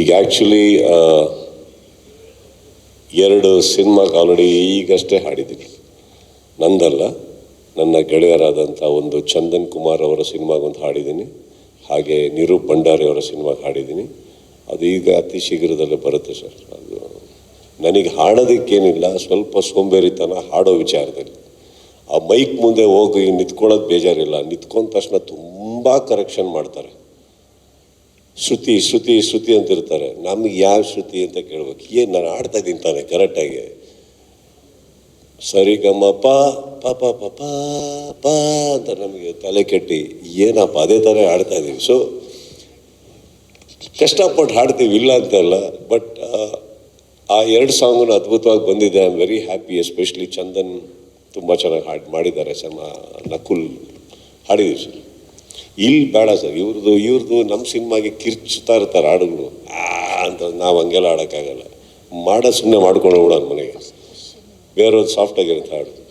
ಈಗ ಆ್ಯಕ್ಚುಲಿ ಎರಡು ಸಿನಿಮಾಗೆ ಆಲ್ರೆಡಿ ಈಗಷ್ಟೇ ಹಾಡಿದ್ದೀನಿ. ನಂದಲ್ಲ, ನನ್ನ ಗೆಳೆಯರಾದಂಥ ಒಂದು ಚಂದನ್ ಕುಮಾರ್ ಅವರ ಸಿನಿಮಾಗೊಂದು ಹಾಡಿದ್ದೀನಿ. ಹಾಗೆ ನಿರೂಪ್ ಭಂಡಾರಿ ಅವರ ಸಿನಿಮಾಗೆ ಹಾಡಿದ್ದೀನಿ. ಅದು ಈಗ ಅತಿ ಶೀಘ್ರದಲ್ಲೇ ಬರುತ್ತೆ ಸರ್. ಅದು ನನಗೆ ಹಾಡೋದಕ್ಕೇನಿಲ್ಲ, ಸ್ವಲ್ಪ ಸೋಂಬೇರಿತನ ಹಾಡೋ ವಿಚಾರದಲ್ಲಿ. ಆ ಮೈಕ್ ಮುಂದೆ ಹೋಗಿ ನಿಂತ್ಕೊಳ್ಳೋದು ಬೇಜಾರಿಲ್ಲ. ನಿಂತ್ಕೊಂಡ ತಕ್ಷಣ ತುಂಬ ಕರೆಕ್ಷನ್ ಮಾಡ್ತಾರೆ. ಶ್ರುತಿ ಶ್ರುತಿ ಶ್ರುತಿ ಅಂತಿರ್ತಾರೆ. ನಮಗೆ ಯಾವ ಶ್ರುತಿ ಅಂತ ಕೇಳ್ಬೇಕು. ಏನು ನಾನು ಆಡ್ತಾ ಇದ್ದೀನಿ ತಾನೆ ಕರೆಕ್ಟಾಗಿ ಸರಿ ಪ ಪ ಪ ಪ ಅಂತ ನಮಗೆ ತಲೆ ಕೆಟ್ಟಿ. ಏನಪ್ಪ, ಅದೇ ಥರ ಆಡ್ತಾ ಇದ್ದೀವಿ ಸೊ ಕಷ್ಟಪಟ್ಟು ಹಾಡ್ತೀವಿ, ಇಲ್ಲ ಅಂತಲ್ಲ ಬಟ್ ಆ ಎರಡು ಸಾಂಗನ್ನು ಅದ್ಭುತವಾಗಿ ಬಂದಿದೆ. I am very happy especially Chandan ತುಂಬ ಚೆನ್ನಾಗಿ ಹಾಡು ಮಾಡಿದ್ದಾರೆ. ಸಮ ನಕುಲ್ ಹಾಡಿದ್ದೀವಿ. ಸರ್ ಇಲ್ಲಿ ಬೇಡ ಸರ್ ಇವ್ರದ್ದು ಇವ್ರದ್ದು ನಮ್ಮ ಸಿನಿಮಾಗೆ ಕಿರ್ಚುತ್ತಾ ಇರ್ತಾರೆ ಹಾಡುಗಳು. ಅಂತ ನಾವು ಹಂಗೆಲ್ಲ ಆಡೋಕ್ಕಾಗಲ್ಲ ಮಾಡೋ ಸುಮ್ಮನೆ ಮಾಡ್ಕೊಂಡು ಹೋಗೋಣ ಮನೆಗೆ. ಬೇರೆಯವ್ರು ಸಾಫ್ಟಾಗಿರುತ್ತೆ ಹಾಡು.